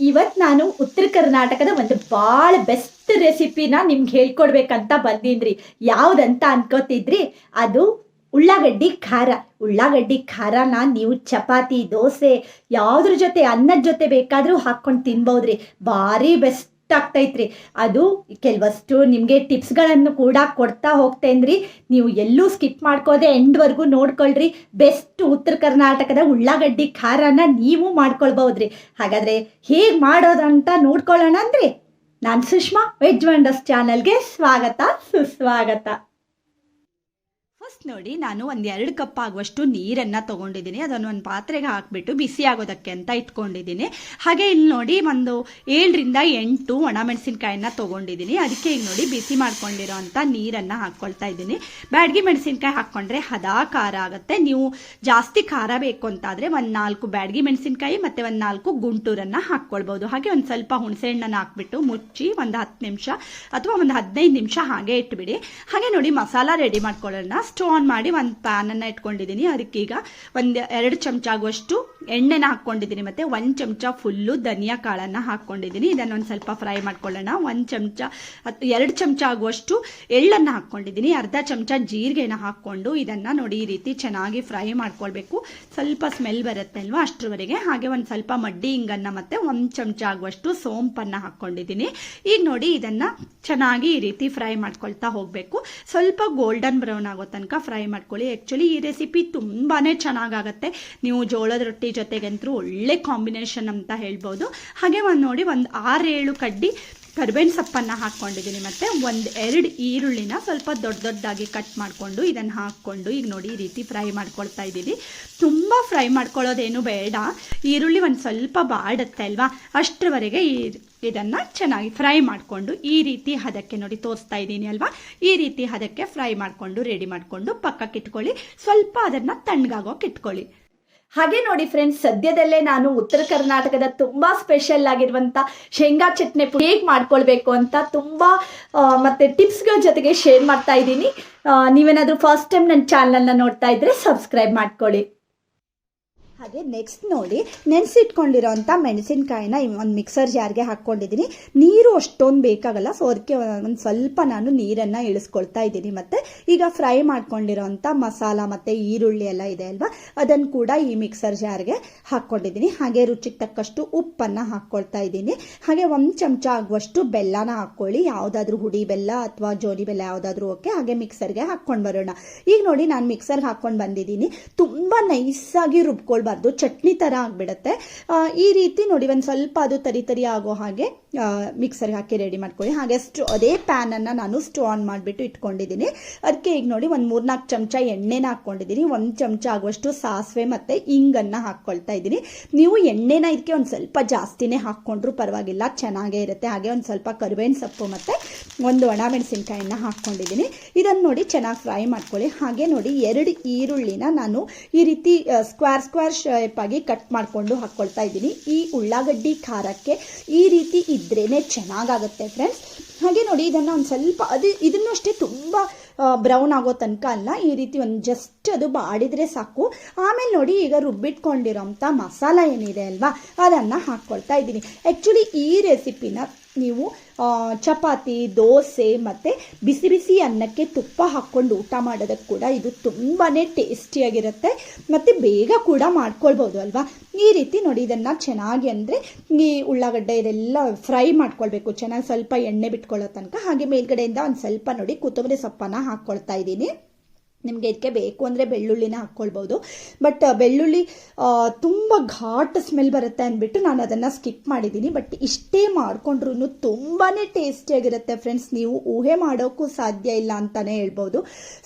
ಇವತ್ತು ನಾನು ಉತ್ತರ ಕರ್ನಾಟಕದ ಒಂದು ಭಾಳ ಬೆಸ್ಟ್ ರೆಸಿಪಿನ ನಿಮ್ಗೆ ಹೇಳ್ಕೊಡ್ಬೇಕಂತ ಬಂದಿನ್ರಿ. ಯಾವ್ದಂತ ಅನ್ಕೋತಿದ್ರಿ? ಅದು ಉಳ್ಳಾಗಡ್ಡಿ ಖಾರ. ಉಳ್ಳಾಗಡ್ಡಿ ಖಾರನ ನೀವು ಚಪಾತಿ, ದೋಸೆ, ಯಾವ್ದ್ರ ಜೊತೆ ಅನ್ನದ ಜೊತೆ ಬೇಕಾದರೂ ಹಾಕ್ಕೊಂಡು ತಿನ್ಬೋದ್ರಿ. ಭಾರಿ ಬೆಸ್ಟ್ ಆಗ್ತೈತ್ರಿ. ಅದು ಕೆಲವಷ್ಟು ನಿಮಗೆ ಟಿಪ್ಸ್ಗಳನ್ನು ಕೂಡ ಕೊಡ್ತಾ ಹೋಗ್ತೇನ್ರಿ. ನೀವು ಎಲ್ಲೂ ಸ್ಕಿಪ್ ಮಾಡ್ಕೋದೆ ಎಂಡ್ವರೆಗೂ ನೋಡ್ಕೊಳ್ರಿ. ಬೆಸ್ಟ್ ಉತ್ತರ ಕರ್ನಾಟಕದ ಉಳ್ಳಾಗಡ್ಡಿ ಖಾರನ ನೀವು ಮಾಡ್ಕೊಳ್ಬಹುದ್ರಿ. ಹಾಗಾದ್ರೆ ಹೇಗೆ ಮಾಡೋದಂತ ನೋಡ್ಕೊಳ್ಳೋಣ ಅಂದ್ರಿ ನಾನು ಸುಷ್ಮಾ, ವೆಜ್ ವಂಡರ್ಸ್ ಚಾನಲ್ಗೆ ಸ್ವಾಗತ, ಸುಸ್ವಾಗತ. ಫಸ್ಟ್ ನೋಡಿ ನಾನು ಒಂದು ಎರಡು ಕಪ್ ಆಗುವಷ್ಟು ನೀರನ್ನು ತೊಗೊಂಡಿದ್ದೀನಿ. ಅದನ್ನು ಒಂದು ಪಾತ್ರೆಗೆ ಹಾಕಿಬಿಟ್ಟು ಬಿಸಿ ಆಗೋದಕ್ಕೆ ಅಂತ ಇಟ್ಕೊಂಡಿದ್ದೀನಿ. ಹಾಗೆ ಇಲ್ಲಿ ನೋಡಿ ಒಂದು ಏಳರಿಂದ ಎಂಟು ಒಣಮೆಣಸಿನ್ಕಾಯನ್ನ ತೊಗೊಂಡಿದ್ದೀನಿ. ಅದಕ್ಕೆ ಈಗ ನೋಡಿ ಬಿಸಿ ಮಾಡ್ಕೊಂಡಿರೋ ಅಂಥ ನೀರನ್ನು ಹಾಕ್ಕೊಳ್ತಾ ಇದ್ದೀನಿ. ಬ್ಯಾಡ್ಗಿ ಮೆಣಸಿನ್ಕಾಯಿ ಹಾಕ್ಕೊಂಡ್ರೆ ಹದಾ ಖಾರ ಆಗುತ್ತೆ. ನೀವು ಜಾಸ್ತಿ ಖಾರ ಬೇಕು ಅಂತಾದರೆ ಒಂದು ನಾಲ್ಕು ಬ್ಯಾಡ್ಗಿ ಮೆಣಸಿನ್ಕಾಯಿ ಮತ್ತು ಒಂದು ನಾಲ್ಕು ಗುಂಟೂರನ್ನು ಹಾಕ್ಕೊಳ್ಬೋದು. ಹಾಗೆ ಒಂದು ಸ್ವಲ್ಪ ಹುಣಸೆಹಣ್ಣನ್ನು ಹಾಕ್ಬಿಟ್ಟು ಮುಚ್ಚಿ ಒಂದು ಹತ್ತು ನಿಮಿಷ ಅಥವಾ ಒಂದು ಹದಿನೈದು ನಿಮಿಷ ಹಾಗೆ ಇಟ್ಬಿಡಿ. ಹಾಗೆ ನೋಡಿ ಮಸಾಲ ರೆಡಿ ಮಾಡ್ಕೊಳ್ಳೋಣ ಸ್ಟವ್ ಆನ್ ಮಾಡಿ ಒಂದು ಪ್ಯಾನನ್ನು ಇಟ್ಕೊಂಡಿದ್ದೀನಿ ಅದಕ್ಕೀಗ ಒಂದು ಎರಡು ಚಮಚ ಆಗುವಷ್ಟು ಎಣ್ಣೆನ ಹಾಕ್ಕೊಂಡಿದ್ದೀನಿ ಮತ್ತು ಒಂದು ಚಮಚ ಫುಲ್ಲು ಧನಿಯಾ ಕಾಳನ್ನು ಹಾಕ್ಕೊಂಡಿದ್ದೀನಿ ಇದನ್ನು ಒಂದು ಸ್ವಲ್ಪ ಫ್ರೈ ಮಾಡ್ಕೊಳ್ಳೋಣ. ಒಂದು ಚಮಚ ಎರಡು ಚಮಚ ಆಗುವಷ್ಟು ಎಳ್ಳನ್ನು ಹಾಕ್ಕೊಂಡಿದ್ದೀನಿ ಅರ್ಧ ಚಮಚ ಜೀರಿಗೆನ ಹಾಕ್ಕೊಂಡು ಇದನ್ನು ನೋಡಿ ಈ ರೀತಿ ಚೆನ್ನಾಗಿ ಫ್ರೈ ಮಾಡ್ಕೊಳ್ಬೇಕು. ಸ್ವಲ್ಪ ಸ್ಮೆಲ್ ಬರುತ್ತೆ ಅಲ್ವಾ ಅಷ್ಟರವರೆಗೆ. ಹಾಗೆ ಒಂದು ಸ್ವಲ್ಪ ಮಡ್ಡಿ ಹಿಂಗನ್ನು ಮತ್ತು ಒಂದು ಚಮಚ ಆಗುವಷ್ಟು ಸೋಂಪನ್ನು ಹಾಕ್ಕೊಂಡಿದ್ದೀನಿ ಈಗ ನೋಡಿ ಇದನ್ನು ಚೆನ್ನಾಗಿ ಈ ರೀತಿ ಫ್ರೈ ಮಾಡ್ಕೊಳ್ತಾ ಹೋಗಬೇಕು. ಸ್ವಲ್ಪ ಗೋಲ್ಡನ್ ಬ್ರೌನ್ ಆಗೋ ಫ್ರೈ ಮಾಡ್ಕೊಳ್ಳಿ. ಆ್ಯಕ್ಚುಲಿ ಈ ರೆಸಿಪಿ ತುಂಬಾ ಚೆನ್ನಾಗಾಗತ್ತೆ. ನೀವು ಜೋಳದ ರೊಟ್ಟಿ ಜೊತೆಗಂತೂ ಒಳ್ಳೆ ಕಾಂಬಿನೇಷನ್ ಅಂತ ಹೇಳ್ಬೋದು. ಹಾಗೆ ಒಂದು ನೋಡಿ, ಒಂದು ಆರೇಳು ಕಡ್ಡಿ ಕರಿಬೇವಿನ ಸೊಪ್ಪನ್ನು ಹಾಕ್ಕೊಂಡಿದ್ದೀನಿ ಮತ್ತು ಒಂದು ಎರಡು ಈರುಳ್ಳಿನ ಸ್ವಲ್ಪ ದೊಡ್ಡ ದೊಡ್ಡದಾಗಿ ಕಟ್ ಮಾಡಿಕೊಂಡು ಇದನ್ನು ಹಾಕ್ಕೊಂಡು ಈಗ ನೋಡಿ ಈ ರೀತಿ ಫ್ರೈ ಮಾಡ್ಕೊಳ್ತಾ ಇದ್ದೀನಿ. ತುಂಬ ಫ್ರೈ ಮಾಡ್ಕೊಳ್ಳೋದೇನು ಬೇಡ. ಈರುಳ್ಳಿ ಒಂದು ಸ್ವಲ್ಪ ಬಾಡುತ್ತೆ ಅಲ್ವಾ? ಅಷ್ಟರವರೆಗೆ ಈ ಇದನ್ನು ಚೆನ್ನಾಗಿ ಫ್ರೈ ಮಾಡಿಕೊಂಡು ಈ ರೀತಿ ಹದಕ್ಕೆ ನೋಡಿ ತೋರಿಸ್ತಾ ಇದ್ದೀನಿ ಅಲ್ವಾ? ಈ ರೀತಿ ಹದಕ್ಕೆ ಫ್ರೈ ಮಾಡಿಕೊಂಡು, ರೆಡಿ ಮಾಡಿಕೊಂಡು ಪಕ್ಕಕ್ಕೆ ಇಟ್ಕೊಳ್ಳಿ ಸ್ವಲ್ಪ ಅದನ್ನು ತಣ್ಣಗಾಗೋಕೆ ಇಟ್ಕೊಳ್ಳಿ. ಹಾಗೆ ನೋಡಿ ಫ್ರೆಂಡ್ಸ್ ಸದ್ಯದಲ್ಲೇ ನಾನು ಉತ್ತರ ಕರ್ನಾಟಕದ ತುಂಬಾ ಸ್ಪೆಷಲ್ ಆಗಿರುವಂತ ಶೇಂಗಾ ಚಟ್ನಿ ಹೇಗೆ ಮಾಡ್ಕೊಳ್ಬೇಕು ಅಂತ ತುಂಬಾ ಮತ್ತೆ ಟಿಪ್ಸ್ಗಳ ಜೊತೆಗೆ ಶೇರ್ ಮಾಡ್ತಾ ಇದ್ದೀನಿ. ನೀವೇನಾದರೂ ನೀವೇನಾದ್ರೂ ಫಸ್ಟ್ ಟೈಮ್ ನನ್ನ ಚಾನಲ್ನ ನೋಡ್ತಾ ಇದ್ರೆ ಸಬ್ಸ್ಕ್ರೈಬ್ ಮಾಡ್ಕೊಳ್ಳಿ. ಹಾಗೆ ನೆಕ್ಸ್ಟ್ ನೋಡಿ ನೆನೆಸಿಟ್ಕೊಂಡಿರೋಂಥ ಮೆಣಸಿನಕಾಯಿನ ಒಂದು ಮಿಕ್ಸರ್ ಜಾರ್ಗೆ ಹಾಕ್ಕೊಂಡಿದ್ದೀನಿ ನೀರು ಅಷ್ಟೊಂದು ಬೇಕಾಗಲ್ಲ ಸೊ ಅದಕ್ಕೆ ಒಂದು ಸ್ವಲ್ಪ ನಾನು ನೀರನ್ನು ಇಳಿಸ್ಕೊಳ್ತಾ ಇದ್ದೀನಿ. ಮತ್ತು ಈಗ ಫ್ರೈ ಮಾಡ್ಕೊಂಡಿರೋಂಥ ಮಸಾಲ ಮತ್ತು ಈರುಳ್ಳಿ ಎಲ್ಲ ಇದೆ ಅಲ್ವಾ ಅದನ್ನು ಕೂಡ ಈ ಮಿಕ್ಸರ್ ಜಾರ್ಗೆ ಹಾಕ್ಕೊಂಡಿದ್ದೀನಿ ಹಾಗೆ ರುಚಿಗೆ ತಕ್ಕಷ್ಟು ಉಪ್ಪನ್ನು ಹಾಕ್ಕೊಳ್ತಾ ಇದ್ದೀನಿ. ಹಾಗೆ ಒಂದು ಚಮಚ ಆಗುವಷ್ಟು ಬೆಲ್ಲನ ಹಾಕ್ಕೊಳ್ಳಿ. ಯಾವುದಾದ್ರೂ ಹುಡಿ ಬೆಲ್ಲ ಅಥವಾ ಜೋಡಿ ಬೆಲ್ಲ ಯಾವುದಾದ್ರೂ ಓಕೆ, ಹಾಗೆ ಮಿಕ್ಸರ್ಗೆ ಹಾಕ್ಕೊಂಡು ಬರೋಣ. ಈಗ ನೋಡಿ, ನಾನು ಮಿಕ್ಸರ್ಗೆ ಹಾಕ್ಕೊಂಡು ಬಂದಿದ್ದೀನಿ. ತುಂಬ ನೈಸಾಗಿ ರುಬ್ಕೊಳ್ಬಾರ್ದು ಚಟ್ನಿ ಥರ ಆಗಿಬಿಡುತ್ತೆ. ಈ ರೀತಿ ನೋಡಿ ಒಂದು ಸ್ವಲ್ಪ ಅದು ತರಿ ತರಿ ಆಗೋ ಹಾಗೆ ಮಿಕ್ಸರ್ಗೆ ಹಾಕಿ ರೆಡಿ ಮಾಡ್ಕೊಳ್ಳಿ. ಹಾಗೆ ಸ್ಟೋ ಅದೇ ಪ್ಯಾನನ್ನು ನಾನು ಸ್ಟೋ ಆನ್ ಮಾಡಿಬಿಟ್ಟು ಇಟ್ಕೊಂಡಿದ್ದೀನಿ. ಅದಕ್ಕೆ ಈಗ ನೋಡಿ ಒಂದು ಮೂರ್ನಾಲ್ಕು ಚಮಚ ಎಣ್ಣೆನ ಹಾಕ್ಕೊಂಡಿದ್ದೀನಿ. ಒಂದು ಚಮಚ ಆಗುವಷ್ಟು ಸಾಸಿವೆ ಮತ್ತು ಇಂಗನ್ನು ಹಾಕ್ಕೊಳ್ತಾ ಇದ್ದೀನಿ. ನೀವು ಎಣ್ಣೆನ ಇದಕ್ಕೆ ಒಂದು ಸ್ವಲ್ಪ ಜಾಸ್ತಿನೇ ಹಾಕ್ಕೊಂಡ್ರೂ ಪರವಾಗಿಲ್ಲ, ಚೆನ್ನಾಗೇ ಇರುತ್ತೆ. ಹಾಗೆ ಒಂದು ಸ್ವಲ್ಪ ಕರಿಬೇವಿನ ಸೊಪ್ಪು ಮತ್ತು ಒಂದು ಒಣ ಮೆಣಸಿನ್ಕಾಯಿನ ಹಾಕ್ಕೊಂಡಿದ್ದೀನಿ. ಇದನ್ನು ನೋಡಿ ಚೆನ್ನಾಗಿ ಫ್ರೈ ಮಾಡ್ಕೊಳ್ಳಿ. ಹಾಗೆ ನೋಡಿ ಎರಡು ಈರುಳ್ಳಿನ ನಾನು ಈ ರೀತಿ ಸ್ಕ್ವೇರ್ ಸ್ಕ್ವೇರ್ ಶೇಪ್ ಆಗಿ ಕಟ್ ಮಾಡಿಕೊಂಡು ಹಾಕ್ಕೊಳ್ತಾ ಇದ್ದೀನಿ. ಈ ಉಳ್ಳಾಗಡ್ಡಿ ಖಾರಕ್ಕೆ ಈ ರೀತಿ ಇದ್ರೇ ಚೆನ್ನಾಗಾಗುತ್ತೆ ಫ್ರೆಂಡ್ಸ್ ಹಾಗೆ ನೋಡಿ ಇದನ್ನು ಒಂದು ಸ್ವಲ್ಪ ಅದು ಇದನ್ನು ಅಷ್ಟೇ ತುಂಬ ಬ್ರೌನ್ ಆಗೋ ತನಕ ಅಲ್ಲ, ಈ ರೀತಿ ಒಂದು ಜಸ್ಟ್ ಅದು ಬಾಡಿದ್ರೆ ಸಾಕು. ಆಮೇಲೆ ನೋಡಿ ಈಗ ರುಬ್ಬಿಟ್ಕೊಂಡಿರೋಂಥ ಮಸಾಲ ಏನಿದೆ ಅಲ್ವಾ, ಅದನ್ನು ಹಾಕ್ಕೊಳ್ತಾ ಇದ್ದೀನಿ. ಆ್ಯಕ್ಚುಲಿ ಈ ರೆಸಿಪಿನ ನೀವು ಚಪಾತಿ, ದೋಸೆ ಮತ್ತು ಬಿಸಿ ಬಿಸಿ ಅನ್ನಕ್ಕೆ ತುಪ್ಪ ಹಾಕ್ಕೊಂಡು ಊಟ ಮಾಡೋದಕ್ಕೆ ಕೂಡ ಇದು ತುಂಬಾ ಟೇಸ್ಟಿಯಾಗಿರುತ್ತೆ. ಮತ್ತು ಬೇಗ ಕೂಡ ಮಾಡ್ಕೊಳ್ಬೋದು ಅಲ್ವಾ? ಈ ರೀತಿ ನೋಡಿ, ಇದನ್ನು ಚೆನ್ನಾಗಿ ಅಂದರೆ ಈ ಉಳ್ಳಾಗಡ್ಡೆ ಇದೆಲ್ಲ ಫ್ರೈ ಮಾಡ್ಕೊಳ್ಬೇಕು. ಚೆನ್ನಾಗಿ ಸ್ವಲ್ಪ ಎಣ್ಣೆ ಬಿಟ್ಕೊಳ್ಳೋ ತನಕ. ಹಾಗೆ ಮೇಲ್ಗಡೆಯಿಂದ ಒಂದು ಸ್ವಲ್ಪ ನೋಡಿ, ಕೊತ್ತಂಬರಿ ಸೊಪ್ಪನ್ನು ಹಾಕ್ಕೊಳ್ತಾ ಇದ್ದೀನಿ. ನಿಮಗೆ ಇದಕ್ಕೆ ಬೇಕು ಅಂದರೆ ಬೆಳ್ಳುಳ್ಳಿನ ಹಾಕ್ಕೊಳ್ಬೋದು. ಬಟ್ ಬೆಳ್ಳುಳ್ಳಿ ತುಂಬ ಘಾಟ್ ಸ್ಮೆಲ್ ಬರುತ್ತೆ ಅಂದ್ಬಿಟ್ಟು ನಾನು ಅದನ್ನು ಸ್ಕಿಪ್ ಮಾಡಿದ್ದೀನಿ ಬಟ್ ಇಷ್ಟೇ ಮಾಡಿಕೊಂಡ್ರೂ ತುಂಬಾ ಟೇಸ್ಟಿಯಾಗಿರುತ್ತೆ ಫ್ರೆಂಡ್ಸ್ ನೀವು ಊಹೆ ಮಾಡೋಕ್ಕೂ ಸಾಧ್ಯ ಇಲ್ಲ ಅಂತಲೇ ಹೇಳ್ಬೋದು.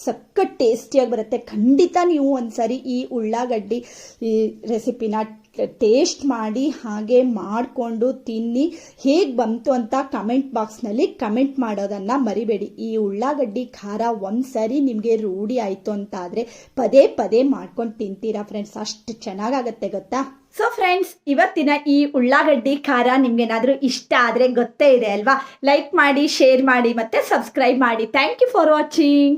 ಸಖತ್ ಟೇಸ್ಟಿಯಾಗಿ ಬರುತ್ತೆ. ಖಂಡಿತ ನೀವು ಒಂದ್ಸರಿ ಈ ಉಳ್ಳಾಗಡ್ಡಿ, ಈ ರೆಸಿಪಿನ ಟೇಸ್ಟ್ ಮಾಡಿ, ಹಾಗೆ ಮಾಡಿಕೊಂಡು ತಿನ್ನಿ. ಹೇಗೆ ಬಂತು ಅಂತ ಕಮೆಂಟ್ ಬಾಕ್ಸ್ನಲ್ಲಿ ಕಮೆಂಟ್ ಮಾಡೋದನ್ನು ಮರಿಬೇಡಿ. ಈ ಉಳ್ಳಾಗಡ್ಡಿ ಖಾರ ಒಂದ್ಸರಿ ನಿಮಗೆ ರೂಢಿ ಆಯಿತು ಅಂತ ಆದರೆ ಪದೇ ಪದೇ ಮಾಡ್ಕೊಂಡು ತಿಂತೀರಾ ಫ್ರೆಂಡ್ಸ್ ಅಷ್ಟು ಚೆನ್ನಾಗಾಗತ್ತೆ ಗೊತ್ತಾ? ಸೊ ಫ್ರೆಂಡ್ಸ್ ಇವತ್ತಿನ ಈ ಉಳ್ಳಾಗಡ್ಡಿ ಖಾರ ನಿಮ್ಗೇನಾದ್ರೂ ಇಷ್ಟ ಆದರೆ ಗೊತ್ತೇ ಇದೆ ಅಲ್ವಾ? ಲೈಕ್ ಮಾಡಿ ಶೇರ್ ಮಾಡಿ ಮತ್ತೆ ಸಬ್ಸ್ಕ್ರೈಬ್ ಮಾಡಿ. Thank you for watching